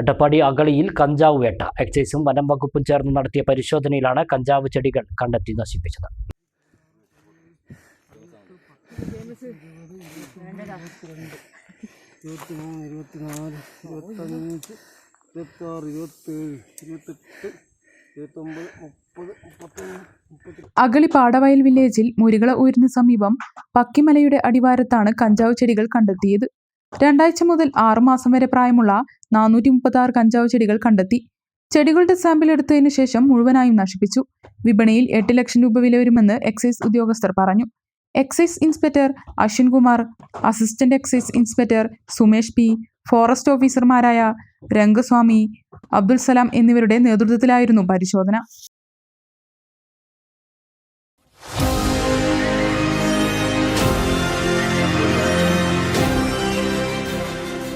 അട്ടപ്പാടി അകളിയിൽ കഞ്ചാവ് വേട്ട. എക്സൈസും വനം വകുപ്പും ചേർന്ന് നടത്തിയ പരിശോധനയിലാണ് കഞ്ചാവ് ചെടികൾ കണ്ടെത്തി നശിപ്പിച്ചത്. ഇരുപത്തി മൂന്ന് ഇരുപത്തിനാല് ഇരുപത്തഞ്ച് ഇരുപത്താറ് ഇരുപത്തേഴ് ഇരുപത്തെട്ട് ഇരുപത്തൊമ്പത് മുപ്പത് മുപ്പത്തൊന്ന് അഗളി പാടവയൽ വില്ലേജിൽ മുരികള ഊരിന് സമീപം പക്കിമലയുടെ അടിവാരത്താണ് കഞ്ചാവ് ചെടികൾ കണ്ടെത്തിയത്. രണ്ടാഴ്ച മുതൽ ആറുമാസം വരെ പ്രായമുള്ള നാനൂറ്റി മുപ്പത്തി കഞ്ചാവ് ചെടികൾ കണ്ടെത്തി. ചെടികളുടെ സാമ്പിൾ എടുത്തതിനു ശേഷം മുഴുവനായും നശിപ്പിച്ചു. വിപണിയിൽ എട്ട് ലക്ഷം രൂപ വില വരുമെന്ന് എക്സൈസ് ഉദ്യോഗസ്ഥർ പറഞ്ഞു. Excise inspector Ashwin Kumar assistant excise inspector Sumesh P forest ഓഫീസർമാരായ രംഗസ്വാമി അബ്ദുൽ സലാം എന്നിവരുടെ നേതൃത്വത്തിലായിരുന്നു പരിശോധന.